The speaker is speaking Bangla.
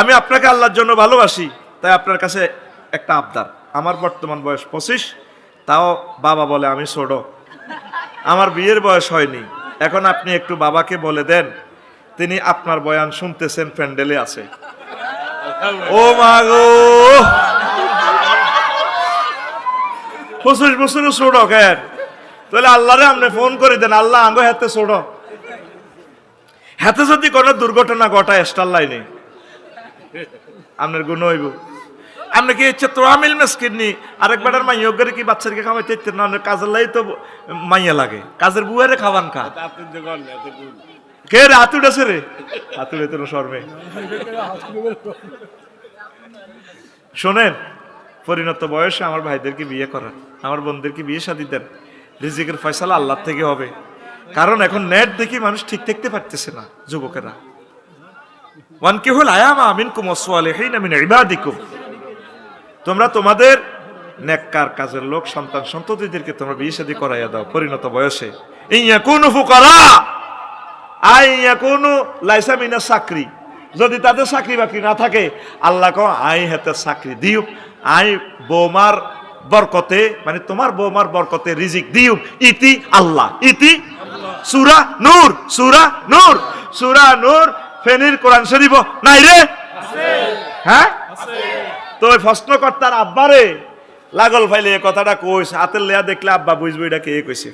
আমি আপনাকে আল্লাহর জন্য ভালোবাসি, তাই আপনার কাছে একটা আবদার। আমার বর্তমান বয়স পঁচিশ, তাও বাবা বলে আমি ছোট। আমার বিয়ের বয়স হয়নি। এখন আপনি একটু বাবাকে বলে দেন, তিনি আপনার বয়ান শুনতেছেন, প্যান্ডেলে আছে। ও মা গো! পঁচিশ বছরও ছোট কেন? তাহলে আল্লাহরে আপনি ফোন করে দেন, আল্লাহ আঙ্গ হাতে ছোট। হাতে যদি কোনো দুর্ঘটনা ঘটায় স্টার লাইনে আপনার গুণ হইব। আপনি কি ইচ্ছে তো আমিল মেসকিন আরেক বেটার মাইয়া করে কি বাচ্চাকে ইচ্ছে না? কাজের লাই তো মাইয়া লাগে। কাজের বুয়ারে খাওয়ান খা। কে রে হাত উঠেছে রে? হাত উঠে তোর শর্মে। শোনেন পরিণত বয়সে আমার ভাইদেরকে বিয়ে করান। আমার বোনদেরকে বিয়ে শাদি দেন। রিজিকের ফয়সালা আল্লাহ থেকে হবে। কারণ এখন নেট দেখি মানুষ ঠিক দেখতে পারতেছে না যুবকেরা। তোমরা তোমাদের নেককার কাজের লোক, সন্তান সন্ততিদেরকে তোমরা বিয়ে শাদী করাইয়া দাও, পরিণত বয়সে। চাকরি যদি তাদের চাকরি বাকরি না থাকে, আল্লাহ কো আই হাতে চাকরি দিও আই বৌমার বরকতে মানে তোমার বৌমার বরকতে রিজিক দিও ইতি আল্লাহ, ইতি সুরা নূর সুরা নূর সুরা নূর ফেনির কোরআন শরীফ নাই রে? হ্যাঁ? তো ওই প্রশ্নকর্তার আব্বারে লাগল ভাইলে এ কথাটা কইস হাতের লেয়া দেখলে আব্বা বুঝব এটা কে কইছে।